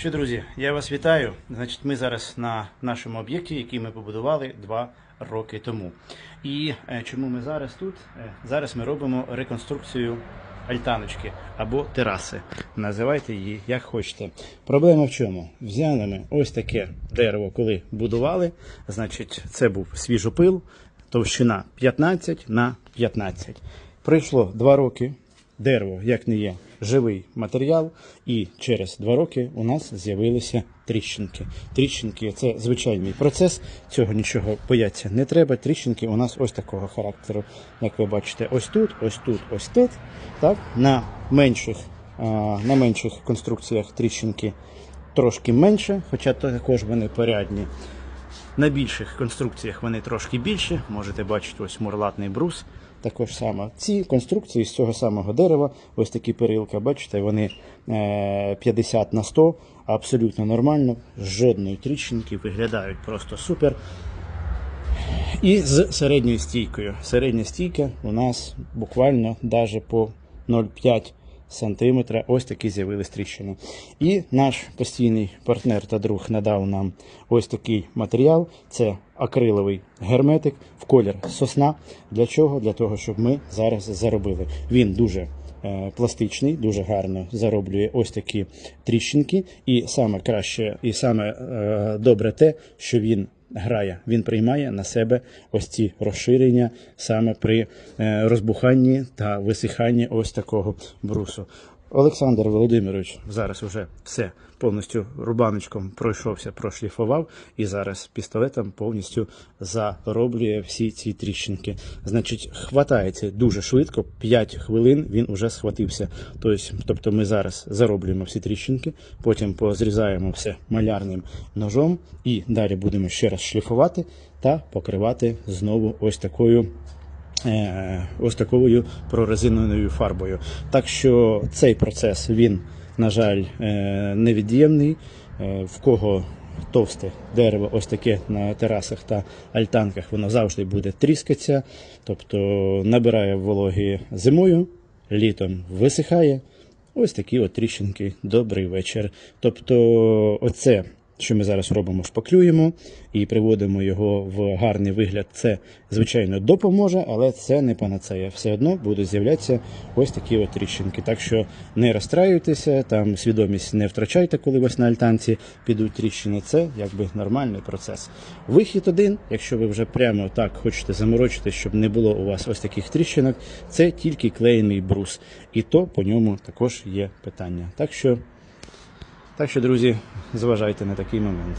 Що, друзі, я вас вітаю. Значить, ми зараз на нашому об'єкті, який ми побудували два роки тому. І е, чому ми зараз тут? Е, зараз ми робимо реконструкцію альтаночки або тераси. Називайте її як хочете. Проблема в чому? Взяли ми ось таке дерево, коли будували. Значить, це був свіжопил, товщина 15 на 15. Пройшло два роки. Дерево, як не є, живий матеріал, і через два роки у нас з'явилися тріщинки. Тріщинки це звичайний процес, цього нічого бояться не треба. Тріщинки у нас ось такого характеру, як ви бачите, ось тут, ось тут, ось тут. Так? На менших, на менших конструкціях тріщинки трошки менше, хоча також вони порядні. На більших конструкціях вони трошки більші. Можете бачити ось мурлатний брус. Також саме ці конструкції з цього самого дерева, ось такі перилка, бачите, вони е, 50 на 100, абсолютно нормально, жодної тріщинки, виглядають просто супер. І з середньою стійкою. Середня стійка у нас буквально даже по 0,5 сантиметра. Ось такі з'явились тріщини. І наш постійний партнер та друг надав нам ось такий матеріал. Це акриловий герметик в колір сосна. Для чого? Для того, щоб ми зараз заробили. Він дуже пластичний, дуже гарно зароблює ось такі тріщинки. І саме краще, і саме е, добре те, що він грає. Він приймає на себе ось ці розширення саме при е, розбуханні та висиханні ось такого брусу. Олександр Володимирович зараз уже все повністю рубаночком пройшовся, прошліфував і зараз пістолетом повністю зароблює всі ці тріщинки. Значить, хватається дуже швидко, 5 хвилин він уже схватився. Тобто, ми зараз зароблюємо всі тріщинки, потім позрізаємо все малярним ножом і далі будемо ще раз шліфувати та покривати знову ось такою ось такою прорезиненою фарбою. Так що цей процес він, на жаль, е, невід'ємний. Е, В кого товсте дерево, ось таке на терасах та альтанках, воно завжди буде тріскатися, тобто набирає вологі зимою, літом висихає. Ось такі от тріщинки. Добрий вечір. Тобто, оце, що ми зараз робимо, шпаклюємо і приводимо його в гарний вигляд. Це, звичайно, допоможе, але це не панацея. Все одно будуть з'являтися ось такі от тріщинки. Так що не розстраюйтеся, там свідомість не втрачайте, коли ось на альтанці підуть тріщини. Це якби нормальний процес. Вихід один, якщо ви вже прямо так хочете заморочити, щоб не було у вас ось таких тріщинок, це тільки клеєний брус. І то по ньому також є питання. Так що, так що друзі, зважайте на такий момент.